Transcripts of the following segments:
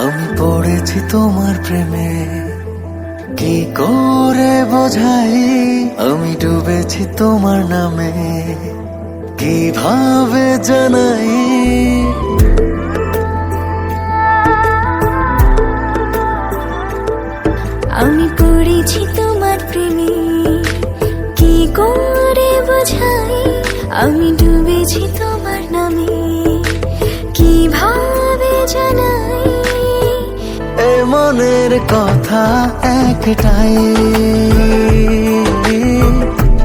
আমি পড়েছি তোমার প্রেমে। কি করে বোঝাই? আমি ডুবেছি তোমার নামে। কীভাবে জানাই? আমি পড়েছি তোমার প্রেমে। কি করে বোঝাই? আমি ডুবেছি তোমার নামে। কীভাবে জানাই? মনের কথা একটাই।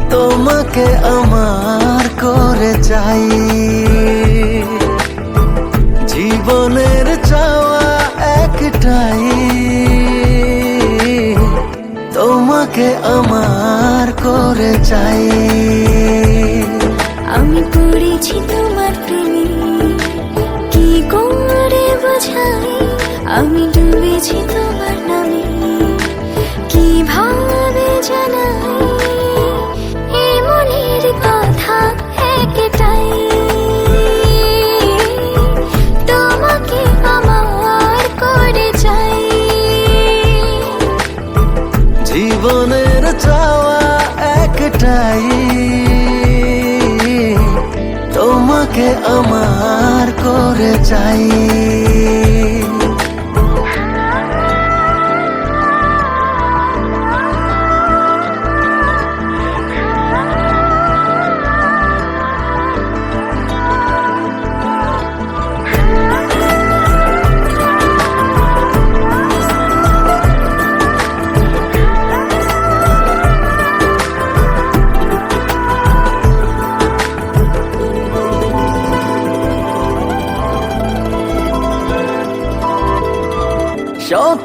তোমাকে আমার করে চাই। জীবনের চাওয়া একটাই। তোমাকে আমার করে চাই। আমি ডুবেছি তোমার নামে। কীভাবে জানাই? কথা একটাই। তোমাকে আমার করে চাই। জীবনের চাওয়া একটাই। তোমাকে আমার করে চাই।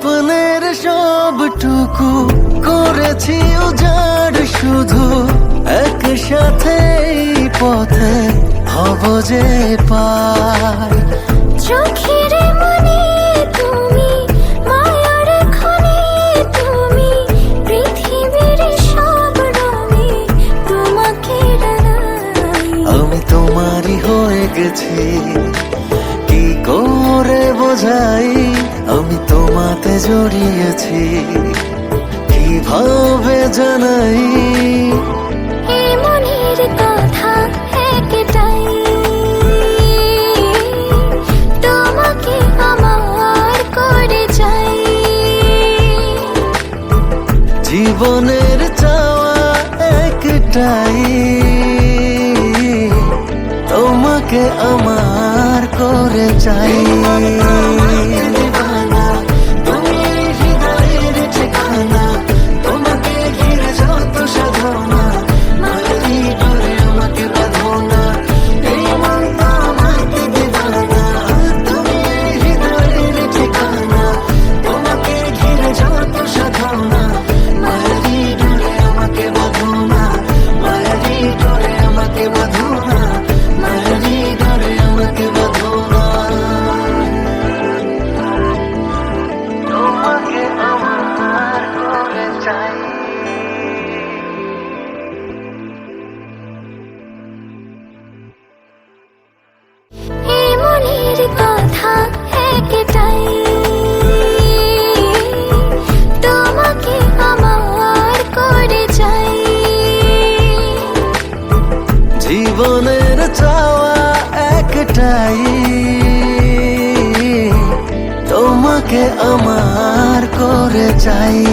স্বপ্নের সবটুকু করেছি উজাড় শুধু। একসাথে পথে হব যে পার। চোখের মনে তুমি মায়ার খনি তুমি পৃথিবীর সব রঙে তোমাকে আমি তোমারই হয়ে গেছি। কি করে বোঝাই তোমাতে জড়িয়েছি। কীভাবে জানাই? মনের কথা একটাই। তোমাকে আমার করে চাই। জীবনের চাওয়া একটাই। তোমাকে আমার করে চাই। জীবনের চাওয়া একটাই। তোমাকে আমার করে চাই।